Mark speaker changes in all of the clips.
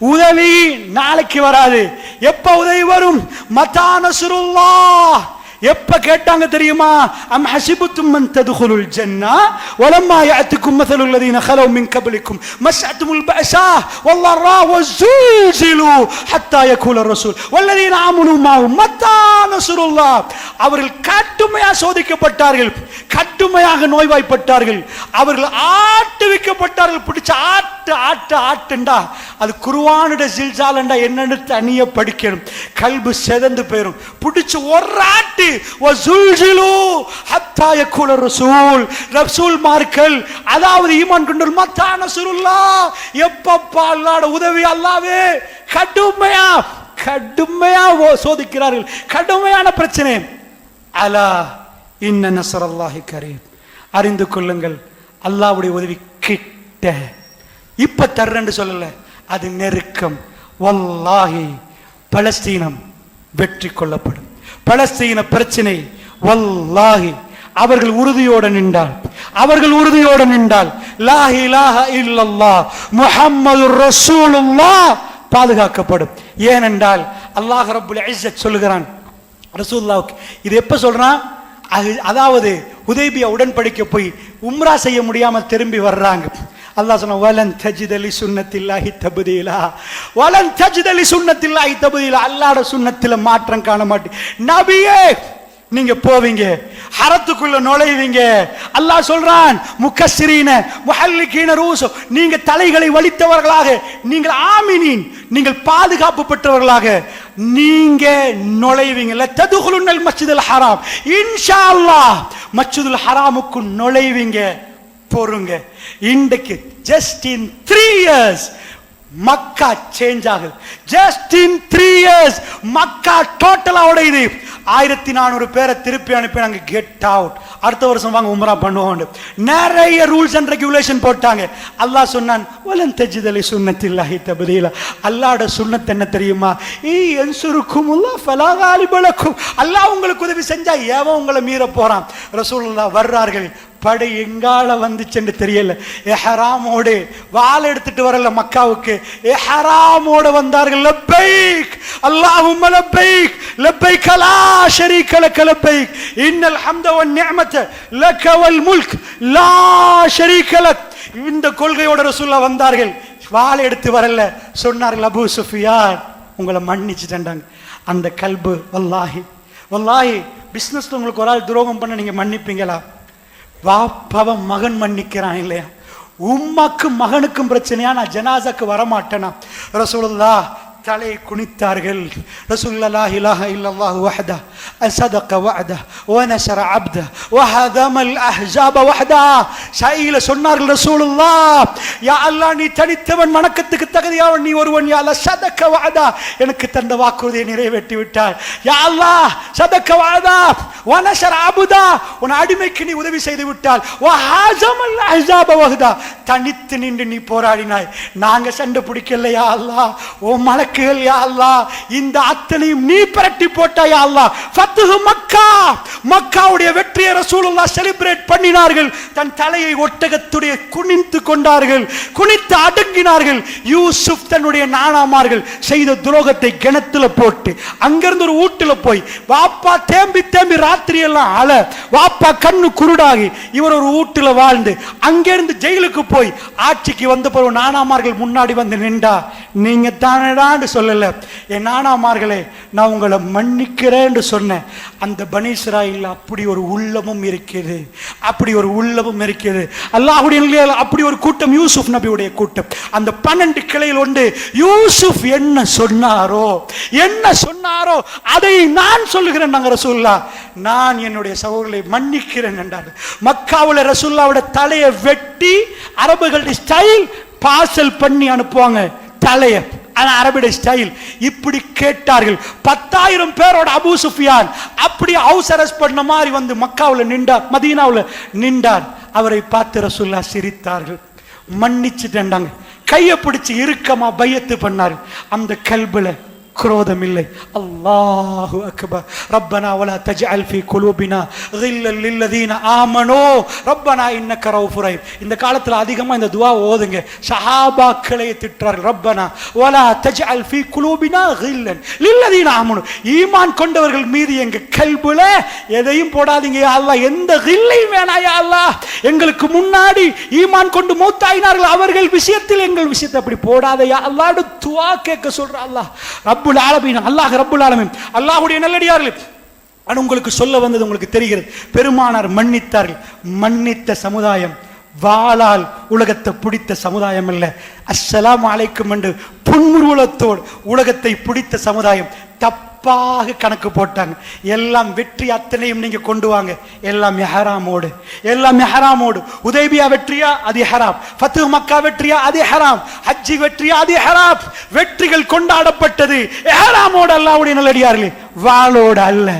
Speaker 1: உதவி நாளைக்கு வராது. எப்ப உதவி வரும்? மத்தான சுருல்லா எப்ப கேட்டாங்க தெரியுமா? அம் ஹசிபுத்தும் மன் ததுகுலுல் ஜன்னா வலம்மா யாத்துக்கும் மதலுல் லதீன ஹலவ் மின் கபலிக்கும் மஸ்அத்துமுல் பஅஸா வல்லரா வஸுல்சிலு ஹத்தா யகுல ரசூல் வல்லதீன ஆமனு மாவு மத்தா நஸ்ருல்லாஹ் அவர்கள் கட்டுமையா சோதிக்கப்பட்டார்கள் கட்டுமையாக நோய்வாய்ப்பட்டார்கள் அவர்கள் ஆட்டுவிக்கப்பட்டார்கள் பிடிச்ச ஆட்டு ஆட்டு ஆட்டுண்டா. அது குருவானுடைய ஜில்ஜாலண்டா என்னன்னு தனியாக படிக்கணும். கல்பு செதந்து போயிடும் பிடிச்ச ஒரு ஆட்டு மார்கள் அதாவது ஈமான் கொண்டு எப்பப்பா உதவி அல்லாவே கடுமையா கடுமையா சோதிக்கிறார்கள் கடுமையான பிரச்சனை அலா இன்ன நஸ்ரல்லாஹி கரீம் அறிந்து கொள்ளுங்கள் அல்லாவுடைய உதவி கிட்ட இப்ப தர்றேன்னு சொல்லல அது நெருக்கம் வல்லாஹி பலஸ்தீனம் வெற்றி கொள்ளப்படும். பலஸ்தீன பிரச்சனை. வல்லாஹி அவர்கள் உறுதியோடு நின்றால் அவர்கள் உறுதியோடு நின்றால் லாஹி லாஹ இல்லல்லா முஹம்மது ரசூலுல்லாஹ் பாதுகாக்கப்படும். ஏனென்றால் அல்லாஹ் ரபுல் இஸ்ஸத் சொல்லுகிறான் ரசூல்லாவுக்கு இது எப்ப சொல்றான்? அது- அதாவது உதேபியா உடன்படிக்கை போய் உம்ரா செய்ய முடியாம திரும்பி வர்றாங்க. அல்லா சொன்ன வலன் தஜிதலி சுண்ணத்தில்லாஹி தபுதீலா வலன் தஜிதலி சுண்ணத்தில்லாஹி தபுதீலா அல்லாட சுண்ணத்தில் மாற்றம் காண மாட்டேன் நபியே நீங்க போவீங்க ஹரத்துக்குள்ள நுழைவீங்க அல்லாஹ் சொல்றான் முக்கஸ்ஸிரீன முஹல்லிகீன ரூசு நீங்க தலைகளை வலித்தவர்களாக நீங்கள் ஆமினின் நீங்கள் பாதுகாப்பு பெற்றவர்களாக நீங்க நுழைவீங்க லத்ததுகுலுன்னல் மஸ்ஜிதுல் ஹராம் இன்ஷா அல்லாஹ் மஸ்ஜிதுல் ஹராமுக்கு நுழைவீங்க பொறுங்க இன்றைக்கு just in three years Mecca change ஆகுது. Just in three years Mecca totally உடையுது. ஆயிரத்தி நானூறு பேரை திருப்பி அனுப்பி நாங்க கெட் அவுட் அடுத்த வருஷம் வாங்க உமரா பண்ணுவோம் நிறைய ரூல்ஸ் அண்ட் ரெகுலேஷன் போட்டாங்க. அல்லாஹ் சொன்னான் வலன் தஜிதலி சுண்ணத்தில்லாஹி தபதியில அல்லாட சுண்ணத் என்ன தெரியுமா? ஈ என்சுருக்கும் அல்லாஹ் உங்களுக்கு உதவி செஞ்சா ஏவன் உங்களை மீற போறான். ரசூலுல்லாஹ் வர்றார்கள். படை எங்கால வந்துச்சுன்னு தெரியல. எஹராமோடு வாள் எடுத்துட்டு வரல மக்காவுக்கு. எஹராமோடு வந்தார்கள் லப்பைக் அல்லாஹும் லப்பைக் லப்பைக் லா ஷரீக்க லப்பைக். இன்னல் ஹம்த வன் நிஅமத லக வல் முல்க் லா ஷரீக்க லக். இந்த கொள்கையோட ரசூலுல்லாஹ் வந்தார்கள். வாள் எடுத்து வரல. சொன்னார்கள் அபூ சுஃபியான் உங்களை மன்னிச்சுட்டேன்டாங்க. அந்த கல்பு வல்லாஹி. வல்லாஹி பிஸ்னஸ்ல உங்களுக்கு ஒரு ஆள் துரோகம் பண்ண நீங்க மன்னிப்பீங்களா? வாப்பாவ மகன் மன்னிக்கிறான் இல்லையா? உம்மாக்கும் மகனுக்கும் பிரச்சனையா? நான் ஜனாசாக்கு வரமாட்டேனா? ரசூலுல்லா தலை குனித்தார்கள். ரசூலுல்லா இலாஹ இல்லல்லாஹ் வஹதா அஸதக வஅதா வனசர அப்தா வஹதமல் அஹ்ஸாப வஹதா. ஷைல சொன்னார்கள் ரசூலுல்லா யா அல்லாஹ் நீ தனித்தவன் வணக்கத்துக்கு தகுதியாவன் நீ ஒருவன் யா அல்லாஹ் சதக வஅதா எனக்கு தந்த வாக்குறுதியை நிறைவேற்றி விட்டார் யா அல்லாஹ் சதக வஅதா வனசர அபுதா. உன் அடிமைக்கு நீ உதவி செய்து விட்டால் வஹாஜமல் அஹ்ஸாப வஹதா. தனித்து நின்று நீ போராடினாய். நாங்க சண்டை பிடிக்கலையா ஓ மலக்குகள் யா இந்த அத்தனையும் நீ பிரட்டி போட்டாயா யா அல்லாஹ் மக்கா! மக்காவுடைய வெற்றியை ரசூலுல்லா செலிப்ரேட் பண்ணினார்கள். தன் தலையை ஒட்டகத்துடைய குனிந்து கொண்டார்கள். குனித்து அடங்கினார்கள். யூசுப் தன்னுடைய நானாமார்கள் செய்த துரோகத்தை கிணத்துல போட்டு அங்கிருந்து ஒரு வீட்டுல போய் வாப்பா தேம்பி தேம்பி ராத்திரி எல்லாம் அழ. வாப்பா கண்ணு குருடாகி. இவர் ஒரு வீட்டுல வாழ்ந்து அங்கிருந்து ஜெயிலுக்கு போய் போய் ஆட்சிக்கு வந்த பிறகு நானாமார்கள் முன்னாடி வந்து நின்றா நீங்க தானடான்னு சொல்லல. என் நானாமார்களே நான் உங்களை மன்னிக்கிறேன்னு சொன்னேன். அந்த பனீஸ்ராயில் அப்படி ஒரு உள்ளமும் இருக்கிறது. அப்படி ஒரு உள்ளமும் இருக்கிறது. அல்லாஹுடைய அப்படி ஒரு கூட்டம் யூசுப் நபியுடைய கூட்டம். அந்த பன்னெண்டு கிளையில் ஒன்று யூசுப் என்ன சொன்னாரோ என்ன சொன்னாரோ அதை நான் சொல்லுகிறேன் நாங்கள் ரசூல்லா நான் என்னுடைய சகோதரர்களை மன்னிக்கிறேன் என்றார் மக்காவுல ரசூல்லாவோட தலையை வெட்டி அரபுகளுடைய ஸ்டைல் பார்சல் பண்ணி அனுப்புவாங்க. தலைய. அரபுடைய ஸ்டைல் இப்படி கேட்டார்கள். பத்தாயிரம் பேரோட அபு சுஃபியான் அப்படி ஹவுஸ் அரெஸ்ட் பண்ண மாதிரி வந்து மக்காவுல நின்றார் மதீனாவுல நின்றார். அவரை பார்த்து ரசுல்லா சிரித்தார்கள். மன்னிச்சுட்டேன்டாங்க. கையை பிடிச்சு இறுக்கமா பையத்து பண்ணாரு. அந்த கல்புல குரோதம் இல்லை அல்லாஹு அக்பர். ரப்பனா வலா தஜ்அல் ஃபீ குலூபினா கில்லல் லில்லதீன ஆமனோ. ரப்பனா இன்னக ரவுஃபுர் ரஹீம். இந்த காலத்துல அதிகமா இந்த துஆ ஓதுங்க. சஹாபாக்களை திட்டுறார்கள் ரப்பனா வலா தஜ்அல் ஃபீ குலூபினா கில்லன் லில்லதீன ஆமனோ. ஈமான் கொண்டவர்கள் மீது எங்க கல்புல எதையும் போடாதீங்க. யா அல்லாஹ் எந்த கில்லையும் வேணாம் யா அல்லாஹ். எங்களுக்கு முன்னாடி ஈமான் கொண்டு மூத்தாயினார்கள். அவர்கள் விஷயத்தில் எங்கள் விஷயத்தை அப்படி போடாத யா அல்லாஹ் துஆ கேட்க சொல்ற அல்லாஹ். ரப்புல் ஆலமீன் அல்லாஹ் ரப்புல் ஆலமீன். அல்லாஹுடைய நல்லடியார்கள் ஆனால் உங்களுக்கு சொல்ல வந்தது உங்களுக்கு தெரிகிறது. பெருமானார் மன்னித்தார்கள். மன்னித்த சமுதாயம் வாளால் உலகத்தை பிடித்த சமுதாயம் அல்ல. அஸ்ஸலாம் அலைக்கும் என்று புன்முருவலத்தோடு உலகத்தை பிடித்த சமுதாயம். தப்பு தப்பாக கணக்கு போட்டாங்க. எல்லாம் வெற்றி அத்தனையும் நீங்க கொண்டு வாங்க. எல்லாம் மெஹராமோடு எல்லாம் மெஹராமோடு உதய்பியா வெற்றியா? அது ஹெராம் ஃபத்து மக்கா வெற்றியா? அது ஹெராம் ஹஜ்ஜி வெற்றியா? அது ஹராம் வெற்றிகள் கொண்டாடப்பட்டது. ஹராமோடு அல்லாவுடைய நல்லடியார்களே வாளோடு அல்ல.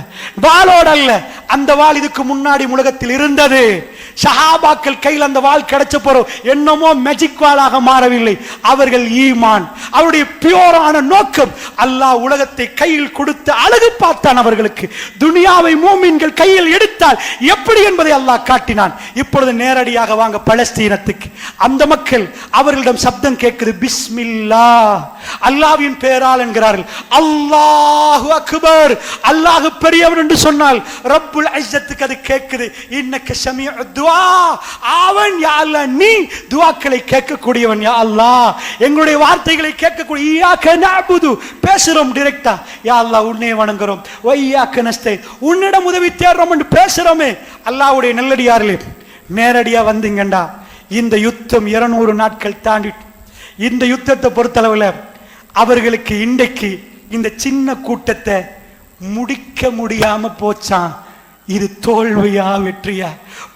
Speaker 1: வாளோடு அல்ல. அந்த வாள் இதுக்கு முன்னாடி உலகத்தில் இருந்தது. ஷஹாபாக்கள் கையில் அந்த வாள் கிடைச்ச போறோம் என்னமோ மெஜிக் வாளாக மாறவில்லை. அவர்கள் ஈமான் அவருடைய பியோரான நோக்கம் அல்லாஹ் உலகத்தை கையில் கொடுத்து அழகு பார்த்தான் அவர்களுக்கு. துனியாவை மூமின்கள் கையில் எடுத்தால் எப்படி என்பதை அல்லாஹ் காட்டினான். இப்பொழுது நேரடியாக வாங்க பலஸ்தீனத்துக்கு. அந்த மக்கள் அவர்களிடம் சப்தம் கேட்குது பிஸ்மில்லா அல்லாவின் பேரால் என்கிறார்கள் அல்லாஹு அக்பர். அல்லாஹ் பெரியவர் என்று சொன்னால் ரப்புல் ஐசத்துக்கு அது கேட்குது இன்னக்க துவா. துவா அவன் யா நீ துவாக்களை கேட்கக்கூடியவன் யா அல்லாஹ். எங்களுடைய வார்த்தைகளை கேட்கக்கூடிய ஈயாக்க நஅபுது. பேசுறோம் டிரெக்டா யா அல்லாஹ் உன்னை வணங்குறோம். வையாக்க நஸ்தை. உன்னிடம் உதவி தேடுறோம் என்று பேசுறோமே. அல்லாவுடைய நல்லடியார்களே நேரடியா வந்தீங்கண்டா. இந்த யுத்தம் 200 நாட்கள் தாண்டி இந்த யுத்தத்தை பொறுத்தளவுல அவர்களுக்கு இன்றைக்கு இந்த சின்ன கூட்டத்தை முடிக்க முடியாம போச்சான். இது தோல்வியா வெற்றியா?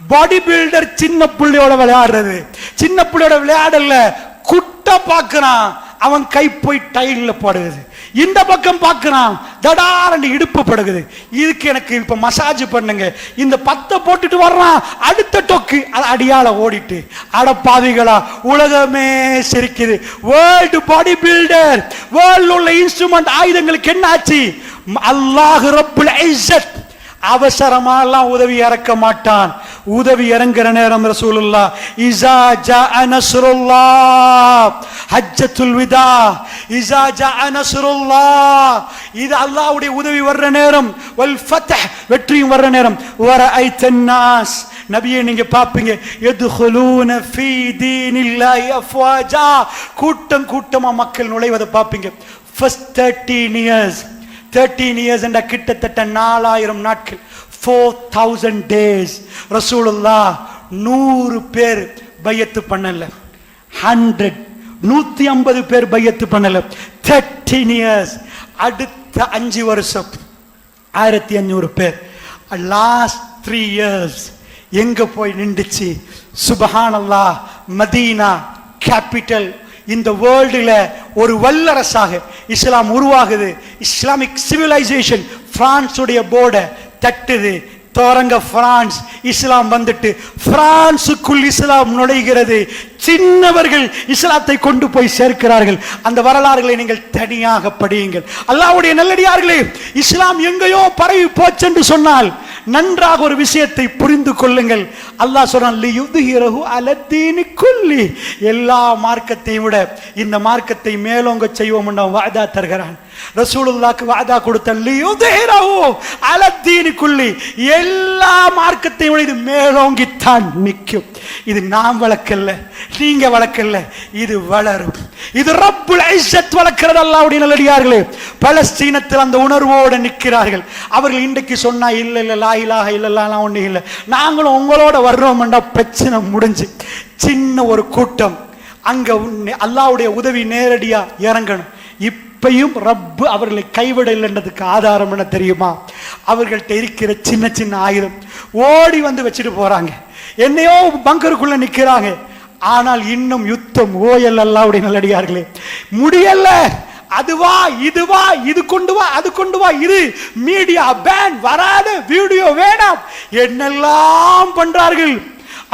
Speaker 1: பாடி பில்டர் சின்ன பிள்ளையோட விளையாடுறது. சின்ன பிள்ளையோட விளையாடல குட்ட பார்க்கறான் அவன் கை போய் டைல்ல படுகுது இந்த பக்கம் பாக்குறான். தடாரண்டு இடுப்பு படுகுது இதுக்கு எனக்கு இப்ப மசாஜ் பண்ணுங்க. இந்த பத்தை போட்டுட்டு வர்றான். அடுத்த டொக்கு அது அடியால ஓடிட்டு. அட பாவிகளா உலகமே சிரிக்குது. வேர்ல்டு பாடி பில்டர் வேர்ல்டு உள்ள இன்ஸ்ட்ருமெண்ட் ஆயுதங்களுக்கு என்ன ஆச்சு அல்லாஹ் ரப்புல் ஐசத் அவசரமாலாம் உதவி இறக்க மாட்டான். உதவி இறங்குற நேரம் ரசூலுல்லா இசா ஜா அனசுருல்லா ஹஜ்ஜத்துல் விதா இசா ஜா அனசுருல்லா இது அல்லாஹ்வுடைய உதவி வர்ற நேரம் வல் ஃபத்ஹ் வெற்றியும் வர்ற நேரம். வர ஐத்தன்னாஸ் நபியை நீங்க பாப்பீங்க எதுகுலூன ஃபீ தீனில்லாஹி அஃப்வாஜா. கூட்டம் கூட்டமா மக்கள் நுழைவதை பாப்பீங்க. ஃபர்ஸ்ட் 13 இயர்ஸ் தேர்ட்டீன் இயர்ஸ் என்ற கிட்டத்தட்ட நாலாயிரம் நாட்கள். ஃபோர் தௌசண்ட் டேஸ் ரசூலுல்லா நூறு பேர் பையத்து பண்ணல. ஹண்ட்ரட் நூத்தி ஐம்பது பேர் பையத்து பண்ணல. தேர்ட்டீன் இயர்ஸ் அடுத்த அஞ்சு வருஷம். ஆயிரத்தி அஞ்சூறு பேர். லாஸ்ட் த்ரீ இயர்ஸ் எங்க போய் நின்றுச்சு? சுபஹானல்லா மதீனா கேபிட்டல் இந்த வேர்ல்டுல ஒரு வல்லரசாக இஸ்லாம் உருவாகுது. இஸ்லாமிக் சிவிலைசேஷன் பிரான்ஸுடைய போர்டை தட்டுது. தோரங்க பிரான்ஸ் இஸ்லாம் வந்துட்டு பிரான்சுக்குள் இஸ்லாம் நுழைகிறது. சின்னவர்கள் இஸ்லாத்தை கொண்டு போய் சேர்க்கிறார்கள். அந்த வரலாறுகளை நீங்கள் தனியாக படியுங்கள். அல்லாவுடைய நல்லடியார்களே இஸ்லாம் எங்கேயோ பரவி போச்சென்று சொன்னால் நன்றாக ஒரு விஷயத்தை புரிந்து கொள்ளுங்கள். அல்லாஹ் சொல்றான் எல்லா மார்க்கத்தையும் விட இந்த மார்க்கத்தை மேலோங்க செய்வோம் வாதா தருகிறான். ரசூலுல்லாக்கு வாதா கொடுத்த லியுத்ஹிரஹு அலத்தீனு குள்ளி எல்லா மார்க்கத்தையும் விட இது மேலோங்கித்தான் நிற்கும். இது நாம் வளர்க்கல நீங்க வளர்க்கல இது வளரும். இது ரப்புல் ஐசத் வளர்க்கிறது அல்லாஹ்வுடைய நல்லடியார்களே. பலஸ்தீனத்தில் அந்த உணர்வோடு நிற்கிறார்கள். அவர்கள் இன்றைக்கு சொன்னா இல்லை இல்ல லா இல்லைலாம் ஒன்றும் இல்லை. நாங்களும் உங்களோட வர்றோம்டா பிரச்சனை முடிஞ்சு. சின்ன ஒரு கூட்டம். அங்க அல்லாவுடைய உதவி நேரடியா இறங்கணும். இப்பையும் ரப்பு அவர்களை கைவிடலைன்றதுக்கு ஆதாரம் என்ன தெரியுமா? அவர்கள்ட்ட இருக்கிற சின்ன சின்ன ஆயுதம் ஓடி வந்து வச்சுட்டு போறாங்க. என்னையோ பங்கருக்குள்ள நிக்கிறாங்க. ஆனால் இன்னும் யுத்தம் ஓயல் அல்லாவுடைய நல்லடியார்களே. முடியல. அதுவா இதுவா இது கொண்டு வா அது கொண்டு வா இது மீடியா பேன் வராத வீடியோ வேணாம். என்னெல்லாம் பண்றார்கள்?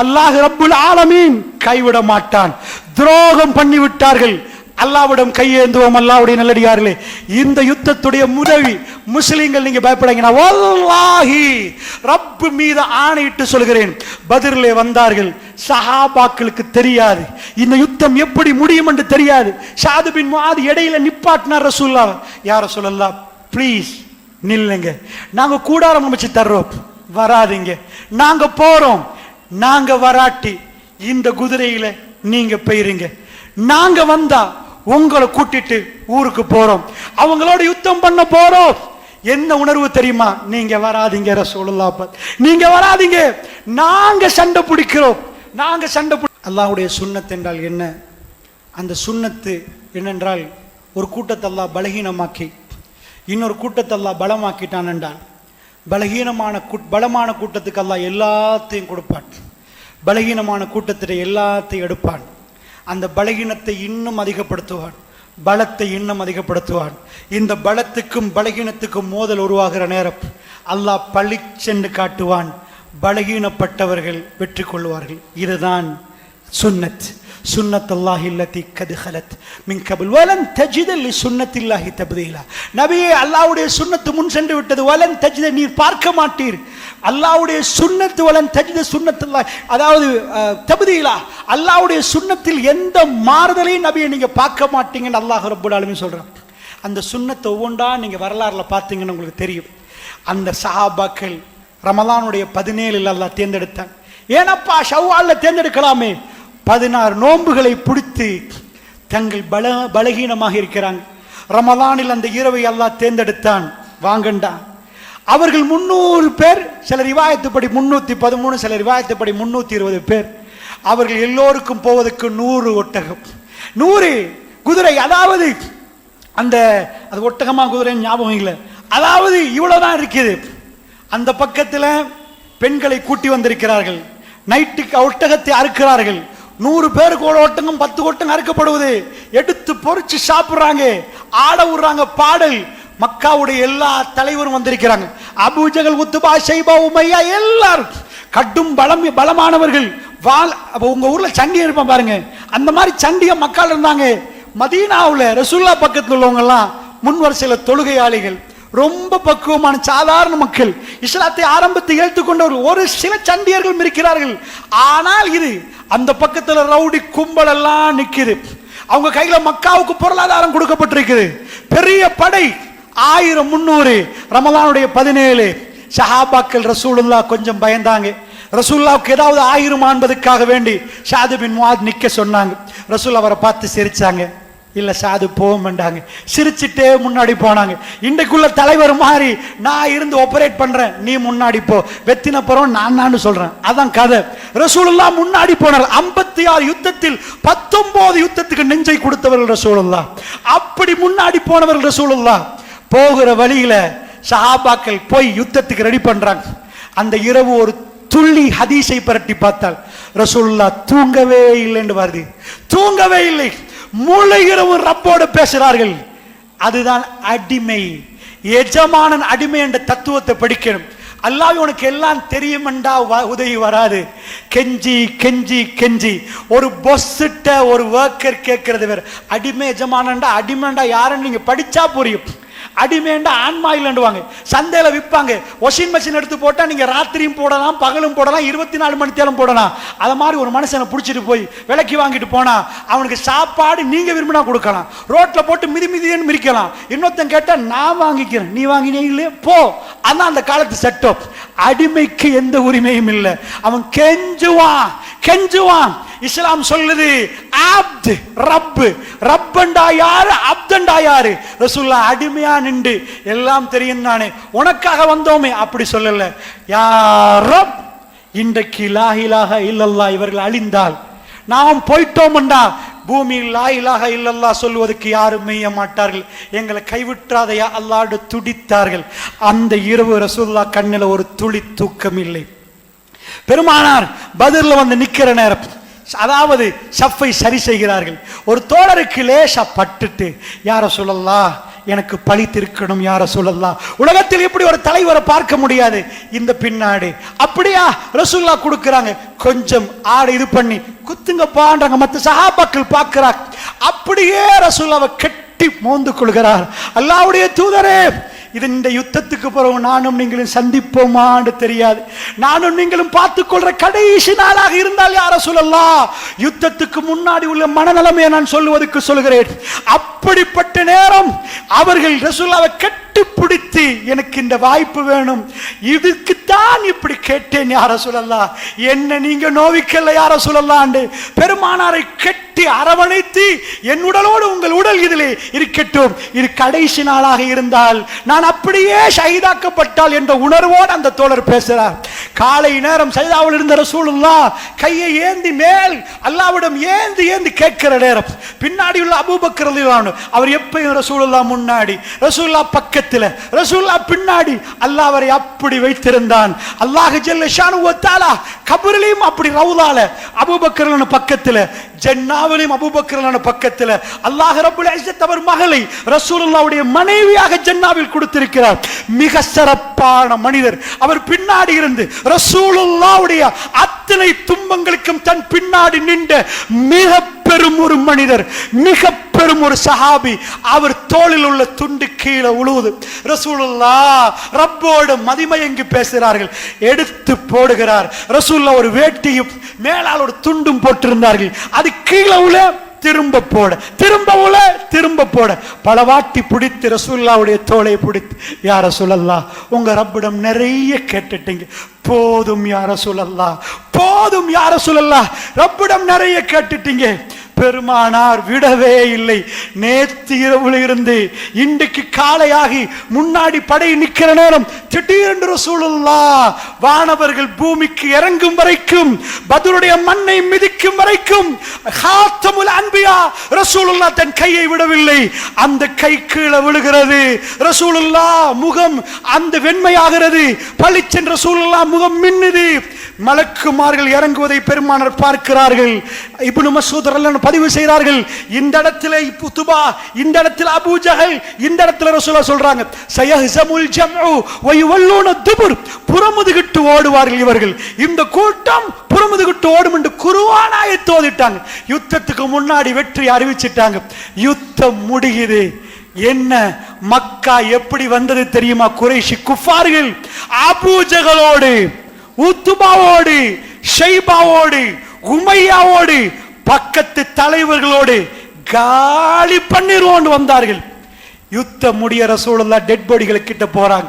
Speaker 1: அல்லாஹ் ரப்புல் ஆலமீன் கைவிட மாட்டான். துரோகம் பண்ணி விட்டார்கள் அல்லாவிடம் கையேந்துவோம் அல்லாவுடைய நல்லடியார்களே. இந்த யுத்தத்துடைய முதவி முஸ்லீம்கள் நீங்க பயப்படாங்கன்னா ரப்பு மீது ஆணையிட்டு சொல்கிறேன். பதிலே வந்தார்கள் சஹாபாக்களுக்கு தெரியாது. இந்த யுத்தம் எப்படி முடியும் என்று தெரியாது. சாது பின் முஆத் இடையில நிப்பாட்டினார் ரசூல்லா யார சொல்லலாம் ப்ளீஸ் நில்லுங்க. நாங்க கூடாரம் அமைச்சு தர்றோம். வராதீங்க. நாங்க போறோம். நாங்க வராட்டி இந்த குதிரையில நீங்க போயிருங்க. நாங்க வந்தா உங்களை கூட்டிட்டு ஊருக்கு போறோம். அவங்களோட யுத்தம் பண்ண போறோம். என்ன உணர்வு தெரியுமா? நீங்க வராதிங்க ரசூலுல்லாஹ் நீங்க வராதீங்க. நாங்க சண்டை பிடிக்கிறோம். நாங்க சண்டை பிடி அல்லாஹ்வுடைய என்றால் என்ன? அந்த சுண்ணத்து என்னென்றால் ஒரு கூட்டத்தல்லா பலகீனமாக்கி இன்னொரு கூட்டத்தல்லா பலமாக்கிட்டான் என்றால் பலகீனமான கூட் பலமான கூட்டத்துக்கு அல்லாஹ் எல்லாத்தையும் கொடுப்பான். பலகீனமான கூட்டத்திட எல்லாத்தையும் எடுப்பான். அந்த பலகீனத்தை இன்னும் அதிகப்படுத்துவான். பலத்தை இன்னும் அதிகப்படுத்துவான். இந்த பலத்துக்கும் பலகீனத்துக்கும் மோதல் உருவாகிற நேரம். அல்லாஹ் பளிச்சென்று காட்டுவான். பலகீனப்பட்டவர்கள் வெற்றி கொள்வார்கள் இதுதான் சுன்னத் சுன்னத் அல்லாஹ் இல்லத்தி கது ஹலத் மின் கபுல் வலன் தஜித சுன்னத் இல்லாஹி தப்தீலா நபியே அல்லாஹ்வுடைய சுன்னத்து முன் சென்று விட்டது வலன் தஜித நீர் பார்க்க மாட்டீர் அல்லாவுடைய சுன்னத்து வலன் தஜித சுண்ணத்துல்லா அதாவது அஹ், அல்லாவுடைய சுண்ணத்தில் சுன்னத்தில் எந்த மாறுதலையும் நபியை நீங்கள் பார்க்க மாட்டீங்கன்னு அல்லாஹ் ரப்பல் சொல்கிறான் அந்த சுண்ணத்தை ஒவ்வொன்றா நீங்கள் வரலாறுல பார்த்தீங்கன்னு உங்களுக்கு தெரியும் அந்த சஹாபாக்கள் ரமலானுடைய பதினேழில் இல்லல்லா தேர்ந்தெடுத்தான் ஏனப்பா ஷவ்வாலில் தேர்ந்தெடுக்கலாமே பதினாறு நோன்புகளை பிடித்து தங்கள் பல பலகீனமாக இருக்கிறாங்க. ரமதானில் அந்த இரவை அல்லாஹ் தேர்ந்தெடுத்தான். வாங்கண்டா. அவர்கள் முன்னூறு பேர் சில ரிவாயத்துப்படி முன்னூத்தி பதிமூணு சில ரிவாயத்துப்படி முன்னூத்தி இருபது பேர். அவர்கள் எல்லோருக்கும் போவதற்கு நூறு ஒட்டகம். நூறு குதிரை அதாவது அந்த அது ஒட்டகமா குதிரை ஞாபகம் இல்லை. அதாவது இவ்வளவுதான் இருக்குது. அந்த பக்கத்தில் பெண்களை கூட்டி வந்திருக்கிறார்கள். நைட்டுக்கு ஒட்டகத்தை அறுக்கிறார்கள். நூறு பேருக்கு ஒரு ஓட்டங்கும் பத்து ஒட்டகம் அறுக்கப்படுவது எடுத்து பொறிச்சு சாப்பிட்றாங்க. ஆட விடுறாங்க பாடல். மக்காவுடைய எல்லா தலைவரும் வந்திருக்கிறாங்க. அபூஜகல் உத்துபா சைபா உமையா எல்லாரும். கட்டும் பலம் பலமானவர்கள். வாழ் அப்போ உங்க ஊர்ல சண்டி இருப்பான் பாருங்க. அந்த மாதிரி சண்டிய மக்கள் இருந்தாங்க. மதீனாவில் ரசுல்லா பக்கத்தில் உள்ளவங்கெல்லாம் முன் வரிசையில் தொழுகையாளிகள். ரொம்ப பக்குவமான சாதாரண மக்கள். இஸ்லாத்தை ஆரம்பத்தை ஏற்றுக்கொண்டவர்கள் ஒரு சில சண்டியர்கள் இருக்கிறார்கள் ஆனால் இது அந்த பக்கத்தில் ரவுடி கும்பல் எல்லாம் நிக்குது. அவங்க கையில் மக்காவுக்கு பொருளாதாரம் கொடுக்கப்பட்டிருக்குது. பெரிய படை ஆயிரம் முந்நூறு ரமலானுடைய பதினேழு. ஷஹாபாக்கள் ரசூலுல்லா கொஞ்சம் பயந்தாங்க. ரசூல்லாவுக்கு ஏதாவது ஆயிரம் ஆண்பதுக்காக வேண்டி ஷாது பின் நிற்க சொன்னாங்க. ரசூல் அவரை பார்த்து சிரிச்சாங்க. இல்ல சாது மாட்டாங்க சிரிச்சிட்டே முன்னாடி போனாங்க. இன்றைக்குள்ள தலைவர் மாதிரி நான் இருந்து ஆபரேட் பண்றேன். நீ முன்னாடி போ. வெத்தின போறோம் நான் நான் சொல்றேன். அதான் கதை. ரசூலுல்லா முன்னாடி போனார். ஐம்பத்தி ஆறு யுத்தத்தில் பத்தொன்பது யுத்தத்துக்கு நெஞ்சை கொடுத்தவர்கள் ரசூலுல்லா. அப்படி முன்னாடி போனவர்கள் ரசூலுல்லா. போகிற வழியில சஹாபாக்கள் போய் யுத்தத்துக்கு ரெடி பண்றாங்க. அந்த இரவு ஒரு துள்ளி ஹதீஸை பரட்டி பார்த்தால் ரசூல்லா தூங்கவே இல்லைன்னு வருது தூங்கவே இல்லை. மூளைகிற ஒரு ரப்போடு பேசுகிறார்கள். அதுதான் அடிமை. எஜமானன் அடிமை என்ற தத்துவத்தை படிக்கணும். அல்லாஹ் உனக்கு எல்லாம் தெரியுமெண்டா வ- உதவி வராது. கெஞ்சி கெஞ்சி கெஞ்சி. ஒரு பொஸ்ஸிட்ட ஒரு ஒர்க்கர் கேட்கறது வேறு. அடிமை எஜமானண்டா அடிமைண்டா யாருன்னு நீங்கள் படித்தா புரியும். அடிமேண்டா ஆன்மா இல்லைண்டுவாங்க சந்தையில விற்பாங்க வாஷிங் மிஷின் எடுத்து போட்டா நீங்க ராத்திரியும் போடலாம் பகலும் போடலாம் இருபத்தி நாலு மணி தேரம் போடலாம். அதை மாதிரி ஒரு மனுஷனை பிடிச்சிட்டு போய் விலைக்கு வாங்கிட்டு போனா அவனுக்கு சாப்பாடு நீங்க விரும்பினா கொடுக்கலாம். ரோட்ல போட்டு மிதி மிதின்னு மிரிக்கலாம் இன்னொருத்தன் கேட்டா நான் வாங்கிக்கிறேன். நீ வாங்கினே இல்லையே? போ. அதான் அந்த காலத்து செட்டப் அடிமைக்கு எந்த உரிமையும் இல்லை. அவன் கெஞ்சுவான். கெஞ்சுவான். இஸ்லாம் சொல்லுது ஆப்த் ரப்பு ரப்பண்டா யாரு அப்தண்டா யாரு? ரசூல்லா அடிமையா நின்று எல்லாம் தெரியும் நானே உனக்காக வந்தோமே. அப்படி சொல்லல. யாரம் இன்றைக்கு லாஹிலாக இல்லல்லா இவர்கள் அழிந்தால் நாம் போயிட்டோம்டா பூமியில் லா இலாஹ இல்லல்லா சொல்வதற்கு யாரும் மெய்ய மாட்டார்கள். எங்களை கைவிட்டாதையா அல்லாடு துடித்தார்கள். அந்த இரவு ரசூல்லா கண்ணில் ஒரு துளி தூக்கம் இல்லை பெருமானார் பதிலில் வந்து நிக்கிற நேரம் அதாவது ஷஃப்பை சரி செய்கிறார்கள். ஒரு தோழருக்கு லேசா பட்டுட்டு யார சொல்லலாம் எனக்கு பழி திருக்கணும் யார சொல்லலாம் உலகத்தில் இப்படி ஒரு தலைவரை பார்க்க முடியாது. இந்த பின்னாடி. அப்படியா? ரசூல்லா கொடுக்குறாங்க. கொஞ்சம் ஆடு இது பண்ணி குத்துங்கப்பான்றாங்க. மற்ற சகாபாக்கள் பார்க்கிறாங்க. அப்படியே ரசூல்லாவை கட்டி மோந்து கொள்கிறார். அல்லாவுடைய தூதரே இது இந்த யுத்தத்துக்கு பிறகு நானும் நீங்களும் சந்திப்போமான்னு தெரியாது. நானும் நீங்களும் பார்த்துக் கொள்ற கடைசி நாளாக இருந்தால் யார சொல்லலாம் யுத்தத்துக்கு முன்னாடி உள்ள மனநலமையை நான் சொல்லுவதற்கு சொல்கிறேன். அப்படிப்பட்ட நேரம் அவர்கள் ரசுல்லாவை கட்டுப்பிடித்து எனக்கு இந்த வாய்ப்பு வேணும். இதுக்குத்தான் இப்படி கேட்டேன் யார சொல்லலாம் என்ன நீங்க நோவிக்கல யார சொல்லலாண்டு பெருமானாரை கட்டி அரவணைத்து என் உடலோடு உங்கள் உடல் இதிலே இருக்கட்டும். இது கடைசி நாளாக இருந்தால் நான் நான் அப்படியே ஷஹீதாக்கப்பட்டால் என்ற உணர்வோடு அந்த தோழர் பேசுகிறார் காலை நேரம் சைதாவில் இருந்த ரசூலுல்லா கையை ஏந்தி மேல் அல்லாவிடம் ஏந்தி ஏந்தி கேட்கிற நேரம். பின்னாடி உள்ள அபூபக்கர் அவர் எப்பயும் ரசூலுல்லா முன்னாடி ரசூல்லா பக்கத்தில் ரசூல்லா பின்னாடி அல்லாஹ் அவரை அப்படி வைத்திருந்தான். அல்லாஹ் ஜல்ல ஷானு வ தஆலா அப்படி ரவுதால அபூபக்கரலான பக்கத்தில் ஜன்னாவிலையும் அபூபக்கரலான பக்கத்தில் அல்லாஹ் ரபுல் இஸ்ஸத் அவர் மகளை ரசூலுல்லாவுடைய மனைவியாக ஜன்னாவில் கொடுத்திருக்கிறார் மிக சிறப்பான மனிதர். அவர் பின்னாடி இருந்து ரசூலுல்லாவுடைய அத்தனை துன்பங்களுக்கும் தன் பின்னாடி நின்ற மிக பெரும் ஒரு மனிதர் மிக பெரும் ஒரு சஹாபி. அவர் தோளில் உள்ள துண்டு கீழே உழுவுது. ரசூலுல்லா ரப்போடு மதிமயங்கி பேசுகிறார்கள்? எடுத்து போடுகிறார். ரசூல்லா ஒரு வேட்டியும் மேலால் ஒரு துண்டும் போட்டிருந்தார்கள். அது கீழே உள்ள திரும்ப போட. திரும்ப உல திரும்ப போட. பல வாட்டி பிடித்து ரசூல்லாவுடைய தோலை பிடித்து யார சொல்லலாம் உங்க ரப்பிடம் நிறைய கேட்டுட்டீங்க. போதும் யார சொல்லலாம் போதும் யார சொல்லலாம் ரப்பிடம் நிறைய கேட்டுட்டீங்க. பெருமானார் விடவே இல்லை. நேத்து இரவுல இருந்து இன்றைக்கு காலையாகி முன்னாடி படை நிற்கிற நேரம் திடீரென்று சூழல்லா வானவர்கள் பூமிக்கு இறங்கும் வரைக்கும் பதிலுடைய மண்ணை மிதிக்கும் வரைக்கும் ஹாத்தமுல் அன்பியா ரசூலுல்லா தன் கையை விடவில்லை. அந்த கை கீழே விழுகிறது. ரசூலுல்லா முகம் அந்த வெண்மையாகிறது. பளிச்சென்ற சூழல்லா முகம் மின்னுது. மலக்குமார்கள் இறங்குவதை பெருமானர் பார்க்கிறார்கள். இப்னு மசூத் ரலியல்லாஹு பதிவு செய்கிறார்கள். இந்த இடத்துல புத்துபா இந்த இடத்துல அபூ ஜஹல் இந்த இடத்துல ரசூலா சொல்றாங்க சயஹ்ஸமுல் ஜம்உ வ துபுர். புறமுதுகிட்டு ஓடுவார்கள் இவர்கள். இந்த கூட்டம் புறமுதுகிட்டு ஓடும் என்று குருவானாயை தோதிட்டாங்க. யுத்தத்துக்கு முன்னாடி வெற்றி அறிவிச்சிட்டாங்க. யுத்தம் முடியுது. என்ன? மக்கா எப்படி வந்தது தெரியுமா? குறைஷி குஃபார்கள் அபூஜகளோடு உத்துபாவோடு ஷைபாவோடு உமையாவோடு பக்கத்து தலைவர்களோடு காலி பண்ணிடுவோம் வந்தார்கள். யுத்தம் முடிய ரசூலுல்லா டெட் பாடிகளை கிட்ட போறாங்க.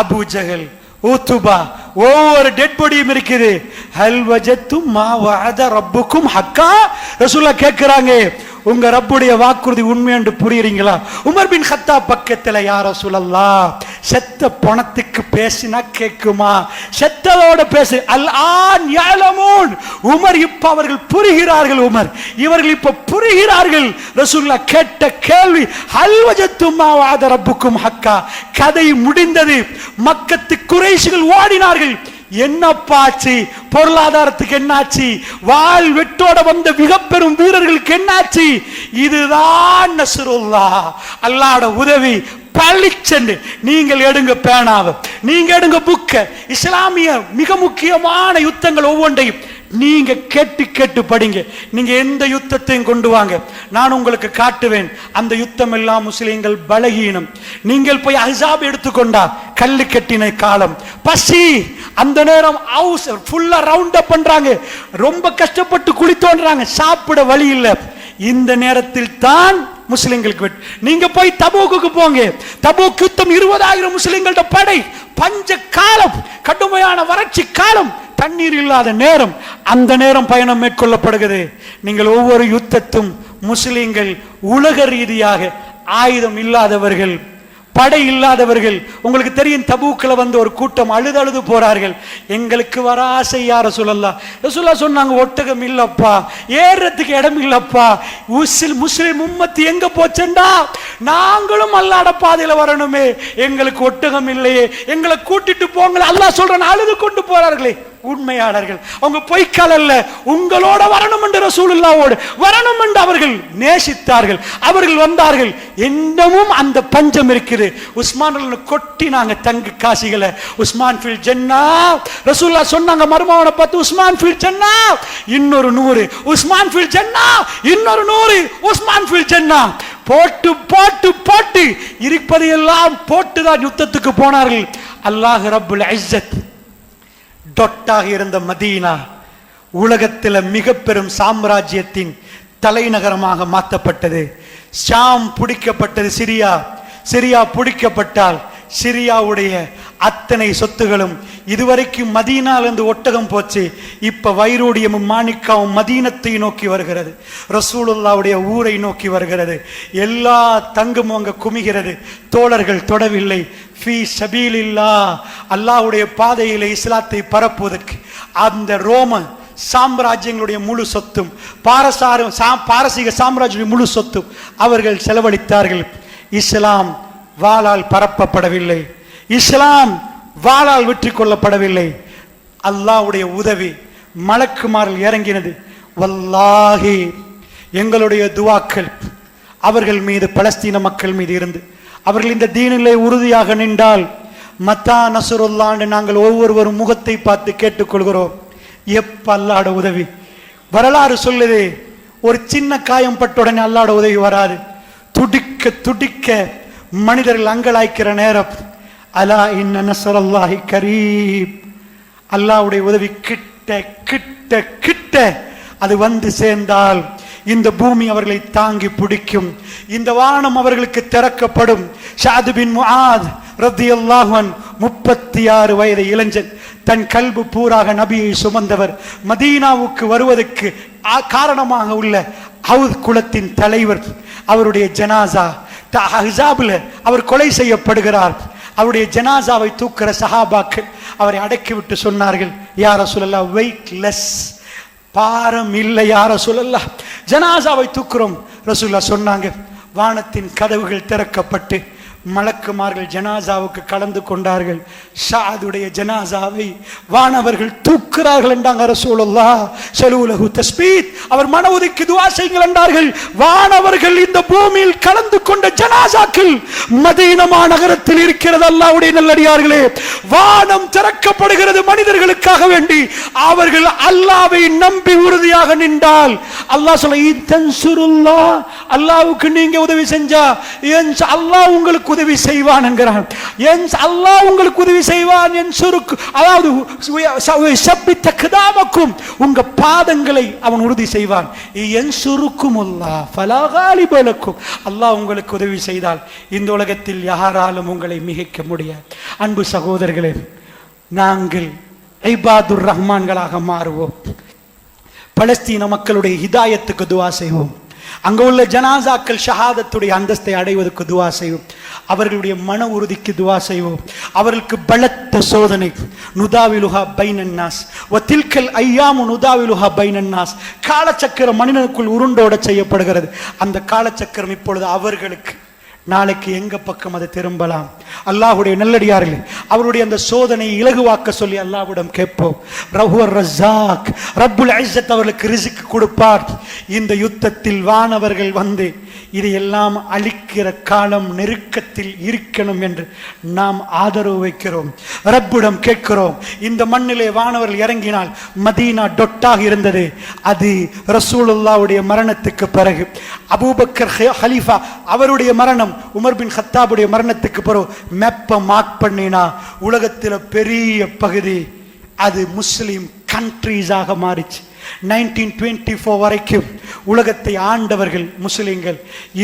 Speaker 1: அபு ஜஹல் ஊத்துபா ஒவ்வொரு டெட் பாடியும் இருக்குது. ஹல்வஜத்தும் மாவாத மா ரப்புக்கும் ஹக்கா? ரசூல்லா கேட்கிறாங்க உங்க ரப்புடைய வாக்குறுதி உண்மை என்று புரியுறீங்களா? உமர் பின் ஹத்தா பக்கத்துல யார சொல்லலாம் செத்த பணத்துக்கு பேசினா கேக்குமா செத்தவோட பேசு. அல் ஆன் யாலமூன் உமர் இப்ப அவர்கள் புரிகிறார்கள் உமர். இவர்கள் இப்ப புரிகிறார்கள். ரசூல்லா கேட்ட கேள்வி அல்வஜத்துமா வாத ரப்புக்கும் ஹக்கா? கதை முடிந்தது. மக்கத்து குறைசுகள் ஓடினார்கள். என்னப்பாச்சு? பொருளாதாரத்துக்கு என்னாச்சு? வாள் வெட்டோட வந்த மிக பெரும் வீரர்களுக்கு என்னாச்சு? இதுதான் நசுருல்லா. அல்லாட உதவி. பளிச்சென்று. நீங்கள் எடுங்க பேனாவை. நீங்க எடுங்க புக்க. இஸ்லாமிய மிக முக்கியமான யுத்தங்கள் ஒவ்வொன்றையும். நீங்க கேட்டு கேட்டு படிங்க. நீங்க எந்த யுத்தத்தையும் கொண்டு வாங்க. நான் உங்களுக்கு காட்டுவேன். அந்த யுத்தம் எல்லாம் முஸ்லீம்கள் பலகீனம். நீங்கள் போய் அஹ்ஸாப் எடுத்துக்கொண்டா கல்லு கட்டின காலம். பசி! அந்த நேரம் ஹவுஸ் ஃபுல்லா ரவுண்ட் அப் பண்றாங்க. ரொம்ப கஷ்டப்பட்டு குழி தோன்றாங்க சாப்பிட வழி இல்லை. இந்த நேரத்தில் தான் முஸ்லிம்களுக்கு நீங்க போய் தபூக்குக்கு போங்க. தபூக் யுத்தம் இருபதாயிரம் முஸ்லிம்களோட படை. பஞ்ச காலம். கடுமையான வறட்சி காலம். தண்ணீர் இல்லாத நேரம் அந்த நேரம் பயணம் மேற்கொள்ளப்படுகிறது. நீங்கள் ஒவ்வொரு யுத்தத்தும் முஸ்லீம்கள் உலக ரீதியாக ஆயுதம் இல்லாதவர்கள் படை இல்லாதவர்கள். உங்களுக்கு தெரியும் தபூக்கில் வந்து ஒரு கூட்டம் அழுது அழுது போறார்கள். எங்களுக்கு வர ஆசை யார சொல்லலாம் ரசூல்லா சொன்னாங்க ஒட்டகம் இல்லப்பா ஏறுறதுக்கு இடம் இல்லப்பா. உசில் முஸ்லிம் உம்மத்து எங்க போச்சுண்டா? நாங்களும் அல்லாட பாதையில வரணுமே. எங்களுக்கு ஒட்டகம் இல்லையே. எங்களை கூட்டிட்டு போங்களே. அல்லா சொல்றேன் அழுது கொண்டு போறார்களே. உண்மையாளர்கள். அவங்க பொய்க்கால் அல்ல உங்களோட வரணும் என்று ரசூலுல்லாவோடு வரணும் என்று அவர்கள் நேசித்தார்கள். அவர்கள் வந்தார்கள். இன்னமும் அந்த பஞ்சம் இருக்குது. உஸ்மான் கொட்டி நாங்க தங்கு காசிகளை. உஸ்மான் ஃபில் ஜென்னா ரசூல்லா சொன்னாங்க மருமகனை பார்த்து உஸ்மான் ஃபில் ஜென்னா இன்னொரு நூறு. உஸ்மான் ஃபில் ஜென்னா இன்னொரு நூறு. உஸ்மான் ஃபில் ஜென்னா போட்டு போட்டு போட்டு. இருப்பதையெல்லாம் போட்டுதான் யுத்தத்துக்கு போனார்கள். அல்லாஹ் ரபுல் இஸ்ஸத் தொட்டாக இருந்த மதீனா உலகத்தில் மிக பெரும் சாம்ராஜ்யத்தின் தலைநகரமாக மாற்றப்பட்டது. ஷாம் பிடிக்கப்பட்டது சிரியா. சிரியா பிடிக்கப்பட்டால் சிரியாவுடைய அத்தனை சொத்துகளும் இதுவரைக்கும் மதீனாலிருந்து ஒட்டகம் போச்சு. இப்போ வைரூடியமும் மாணிக்காவும் மதீனத்தை நோக்கி வருகிறது. ரசூலுல்லாவுடைய ஊரை நோக்கி வருகிறது. எல்லா தங்கமும் அங்க குமிகிறது. தோழர்கள் தொடவில்லை. ஃபீ சபீலில்லா அல்லாவுடைய பாதையில் இஸ்லாத்தை பரப்புவதற்கு. அந்த ரோம சாம்ராஜ்யங்களுடைய முழு சொத்தும் பாரசார சா- பாரசீக சாம்ராஜ்ய முழு சொத்தும் அவர்கள் செலவழித்தார்கள். இஸ்லாம் வாளால் பரப்பப்படவில்லை. இஸ்லாம் வாளால் வெற்றி கொள்ளப்படவில்லை. அல்லாஹ்வுடைய உதவி மலக்குமாரில் இறங்கினது. வல்லாகி எங்களுடைய துவாக்கள் அவர்கள் மீது பலஸ்தீன மக்கள் மீது இருந்து. அவர்கள் இந்த தீனிலே உறுதியாக நின்றால் மத்தா நசுருல்லான்னு நாங்கள் ஒவ்வொருவரும் முகத்தை பார்த்து கேட்டுக்கொள்கிறோம். எப்ப அல்லாட உதவி? வரலாறு சொல்லுது ஒரு சின்ன காயம் பட்ட உடனே அல்லாட உதவி வராது. துடிக்க துடிக்க மனிதர்கள் அங்கலாய்க்கிற நேரம். அலா இன்ன நசரல்லாஹி கரீப். அல்லாவுடைய உதவி கிட்ட கிட்ட கிட்ட அது வந்து சேர்ந்தால் இந்த பூமி அவர்களை தாங்கி பிடிக்கும். இந்த வானம் அவர்களுக்கு திறக்கப்படும். ஷாது பின் முஆத் ரத்தி அல்லாஹன் முப்பத்தி ஆறு வயது இளைஞன். தன் கல்பு பூராக நபியை சுமந்தவர். மதீனாவுக்கு வருவதற்கு ஆ- காரணமாக உள்ள ஹவுத் குலத்தின் தலைவர். அவருடைய ஜனாசா த- அவர் கொலை செய்யப்படுகிறார். அவருடைய ஜனாசாவை தூக்குற சஹாபாக்கள் அவரை அடக்கிவிட்டு சொன்னார்கள் யார சொல்லலாம் வெயிட்லெஸ் பாரம் இல்லை யார சொல்லலா ஜனாசாவை தூக்குறோம். ரசூல்லா சொன்னாங்க வானத்தின் கதவுகள் திறக்கப்பட்டு மலக்குமார்கள் ஜனாசாவுக்கு கலந்து கொண்டார்கள். ஷாதுடைய ஜனாசாவை வானவர்கள் தூக்குறார்கள் என்றாங்க ரசூலுல்லா செலுலகு தஸ்பீத். அவர் மன ஒதுக்கி துவா செய்யுங்கள் என்றார்கள். வானவர்கள் இந்த பூமியில் கலந்து கொண்ட ஜனாசாக்கள் மதீனமா நகரத்தில் இருக்கிறது அல்லாவுடைய நல்லடியார்களே. வானம் திறக்கப்படுகிறது மனிதர்களுக்காக வேண்டி. அவர்கள் அல்லாவை நம்பி உறுதியாக நின்றால். அல்லாஹ் சொல்ல "இத்தன்சுருல்லா", அல்லாவுக்கு நீங்க உதவி செஞ்சா என் அல்லாஹ் உங்களுக்கு உதவி செய்வான் என்கிறான் என் அல்லாஹ் உங்களுக்கு உதவி செய்வான் என் சுருக்கு. அதாவது சப்பித்த கிதாமக்கும் உங்க பாதங்களை அவன் உறுதி செய்வான். என் சுருக்கும் அல்லா ஃபலாகாலி பலக்கும் அல்லாஹ் உங்களுக்கு உதவி செய்தால் இந்த உலகத்தில் யாராலும் உங்களை மிகைக்க முடியாது. அன்பு சகோதரர்களே நாங்கள் ஐபாதுர் ரஹ்மான்களாக மாறுவோம். பலஸ்தீன மக்களுடைய ஹிதாயத்துக்கு துவா செய்வோம். அங்க உள்ள ஜனாசாக்கள் ஷஹாதத்துடைய அந்தஸ்தை அடைவதற்கு துவா செய்வோம். அவர்களுடைய மன உறுதிக்கு துவா செய்வோம். அவர்களுக்கு பலத்த சோதனை. நுதாவிலுஹா பைனன்னாஸ். வத்தில்கல் ஐயாமு நுதாவிலுஹா பைனன்னாஸ். காலச்சக்கரம் மனிதனுக்குள் உருண்டோட செய்யப்படுகிறது. அந்த காலச்சக்கரம் இப்பொழுது அவர்களுக்கு நாளைக்கு எங்க பக்கம் அதை திரும்பலாம்? அல்லாஹுடைய நல்லடியார்களே அவருடைய அந்த சோதனை இலகுவாக்க சொல்லி அல்லாஹ்விடம் கேட்போம். ரஹுவர் ரசாக் ரப்புல் ஐசத் அவர்களுக்கு ரிசுக்கு கொடுப்பார். இந்த யுத்தத்தில் வானவர்கள் வந்து இதையெல்லாம் அழிக்கிற காலம் நெருக்கத்தில் இருக்கணும் என்று நாம் ஆதரவு வைக்கிறோம். ரப்பிடம் கேட்கிறோம். இந்த மண்ணிலே வானவர்கள் இறங்கினால் மதீனா டொட்டாக இருந்தது. அது ரசூலுல்லாவுடைய மரணத்துக்கு பிறகு. அபூபக்கர் ஹலீஃபா அவருடைய மரணம் உமர் பின் ஹத்தாபுடைய மரணத்துக்கு பிறகு மெப்ப மார்க் பண்ணினா உலகத்தில் பெரிய பகுதி. அது முஸ்லீம் கண்ட்ரீஸாக மாறிச்சு. நைன்டீன் டுவெண்ட்டி ஃபோர் வரைக்கும் உலகத்தை ஆண்டவர்கள் முஸ்லிம்கள்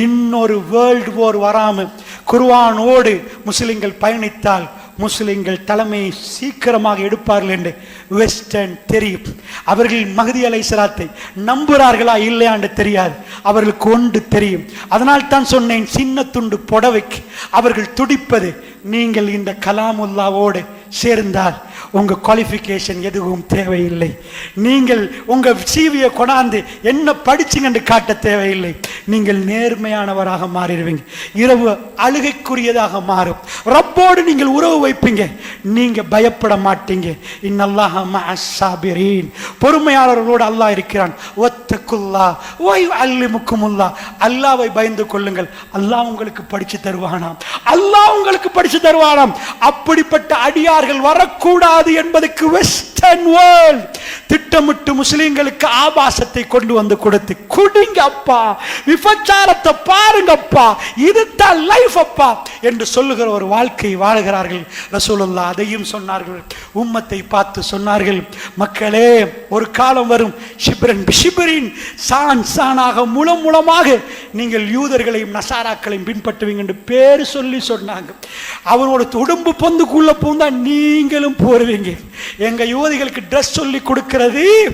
Speaker 1: இன்னொரு வேர்ல்டு வார் வராமல் குர்வானோடு முஸ்லிம்கள் பயணித்தால் முஸ்லிம்கள் தலைமையை சீக்கிரமாக எடுப்பார்கள் என்று வெஸ்டர்ன் தெரியும். அவர்கள் மகதி அலைசலாத்தை நம்புகிறார்களா இல்லையாண்டு தெரியாது. அவர்களுக்கு ஒன்று தெரியும். அதனால் தான் சொன்னேன் சின்ன துண்டு புடவைக்கு அவர்கள் துடிப்பது. நீங்கள் இந்த கலாமுல்லாவோடு சேர்ந்தால் உங்க குவாலிஃபிகேஷன் எதுவும் தேவையில்லை. நீங்கள் உங்க சிவியை கொண்டாந்து என்ன படிச்சுங்கன்னு காட்ட தேவையில்லை. நீங்கள் நேர்மையானவராக மாறிடுவீங்க. இரவு அழுகைக்குரியதாக மாறும். ரப்போடு நீங்கள் உறவு வைப்பீங்க. நீங்க பயப்பட மாட்டீங்க. இன்னல்லாஹ அசாபிரீன் பொறுமையாளர்களோடு அல்லாஹ் இருக்கிறான். ஒத்தக்குல்லா ஓய் அல்லிமுக்குமுல்லா அல்லாவை பயந்து கொள்ளுங்கள். அல்லாஹ் உங்களுக்கு படிச்சு தருவானாம். அல்லாஹ் உங்களுக்கு படிச்சு தருவானாம். அப்படிப்பட்ட அடியார்கள் வரக்கூடாது. கூடாது என்பதற்கு வெஸ்டர்ன் வேர்ல்ட் திட்டமிட்டு முஸ்லிம்களுக்கு ஆபாசத்தை கொண்டு வந்து கொடுத்து குடிங்க அப்பா விபச்சாரத்தை பாருங்க அப்பா இதுதான் லைஃப் அப்பா என்று சொல்லுகிற ஒரு வாழ்க்கை வாழ்கிறார்கள். ரசூலுல்லா அதையும் சொன்னார்கள். உம்மத்தை பார்த்து சொன்னார்கள் மக்களே ஒரு காலம் வரும் ஷிப்ரன் பிஷிபரின் சான் சானாக மூலம் மூலமாக நீங்கள் யூதர்களையும் நசாராக்களையும் பின்பற்றுவீங்க என்று பேர் சொல்லி சொன்னாங்க. அவனோட உடம்பு பொந்துக்குள்ள பூந்தா நீங்களும் போருவீங்க. எங்க யுவதிகளுக்கு ட்ரெஸ் சொல்லி கொடுக்கிறது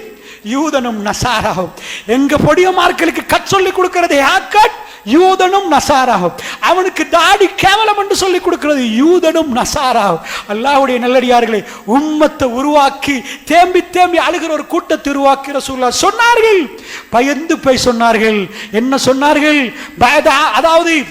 Speaker 1: யூதனும் நசாராகும். எங்க பொடியமார்களுக்கு கட் சொல்லி கொடுக்கிறது ஹேக்கட் யூதனும் நசாராகும். அவனுக்கு தாடி கேவலம் என்று சொல்லி கொடுக்கிறது யூதனும் நசாராகும். அல்லாஹ்வுடைய நல்லடியார்களை உம்மத்தை உருவாக்கி தேம்பி தேம்பி அழுகிற ஒரு கூட்டத்தை உருவாக்கி ரசூல்லா சொன்னார்கள். பயந்து போய் சொன்னார்கள். என்ன சொன்னார்கள்? பயதா- அதாவது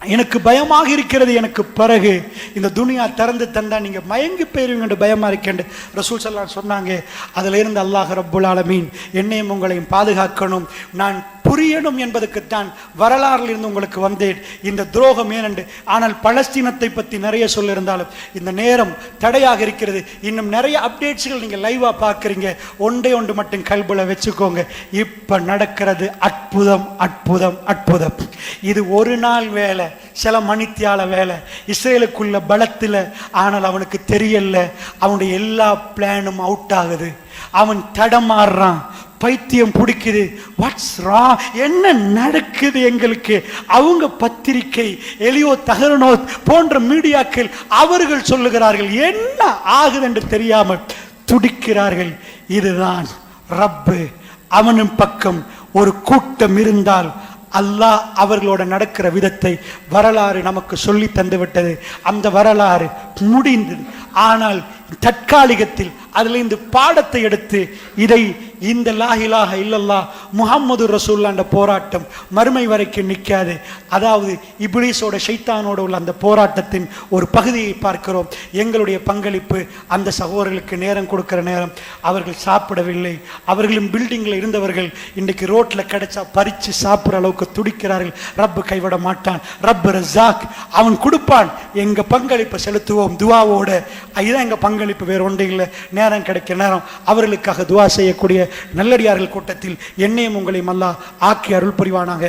Speaker 1: எனக்கு பயமாக இருக்கிறது எனக்கு பிறகு. இந்த துனியா திறந்து தந்தா நீங்க மயங்கி போயிருவீங்க பயமா இருக்கேன் ரசூல் சல்லான் சொன்னாங்க. அதுல இருந்து அல்லாஹ் ரப்புல் ஆலமீன் என்னையும் உங்களையும் பாதுகாக்கணும். நான் புரியணும் என்பதற்குத்தான் வரலாறில் இருந்து உங்களுக்கு வந்தேன். இந்த துரோகம் ஏனென்று ஆனால் பலஸ்தீனத்தை பற்றி நிறைய சொல்லியிருந்தாலும் இந்த நேரம் தடையாக இருக்கிறது. இன்னும் நிறைய அப்டேட்ஸ்கள் நீங்கள் லைவாக பார்க்குறீங்க. ஒன்றே ஒன்று மட்டும் கல்புல வச்சுக்கோங்க. இப்போ நடக்கிறது அற்புதம் அற்புதம் அற்புதம். இது ஒரு நாள் வேலை. சில மணித்தியால வேலை. இஸ்ரேலுக்குள்ள பலத்தில் ஆனால் அவனுக்கு தெரியல. அவனுடைய எல்லா பிளானும் அவுட் ஆகுது. அவன் தடமாறுறான். பைத்தியம் பிடிக்குது. வாட்ஸ் ரா என்ன நடக்குது எங்களுக்கு? அவங்க பத்திரிகை எலியோ தகரனோ போன்ற மீடியாக்கள் அவர்கள் சொல்லுகிறார்கள். என்ன ஆகுது என்று தெரியாமல் துடிக்கிறார்கள். இதுதான் ரப்பு. அவனும் பக்கம் ஒரு கூட்டம் இருந்தால் அல்லாஹ் அவர்களோட நடக்கிற விதத்தை வரலாறு நமக்கு சொல்லி தந்துவிட்டது. அந்த வரலாறு முடிந்தது. ஆனால் தற்காலிகத்தில் அதில் இந்த பாடத்தை எடுத்து இதை இந்த லாஹிலாக இல்லல்லா முகம்மது ரசூல்லாண்ட போராட்டம் மறுமை வரைக்கும் நிற்காது. அதாவது இப்ளீஸோட ஷைத்தானோட உள்ள அந்த போராட்டத்தின் ஒரு பகுதியை பார்க்கிறோம். எங்களுடைய பங்களிப்பு அந்த சகோதரர்களுக்கு நேரம் கொடுக்கிற நேரம் அவர்கள் சாப்பிடவில்லை. அவர்களும் பில்டிங்கில் இருந்தவர்கள் இன்றைக்கு ரோட்டில் கிடைச்சா பறித்து சாப்பிட்ற அளவுக்கு துடிக்கிறார்கள். ரப்பு கைவிட மாட்டான். ரப்பு ரசாக் அவன் கொடுப்பான். எங்க பங்களிப்பை செலுத்துவோம். துவாவோட. இதுதான் எங்க பங்களிப்பு. வேற ஒன்றும் இல்லை. நேரம் கிடைக்க நேரம். அவர்களுக்காக துவா செய்யக்கூடிய நல்லடியார்கள் கூட்டத்தில் என்னையும் உங்களையும் அல்லா ஆக்கி அருள் புரிவானாக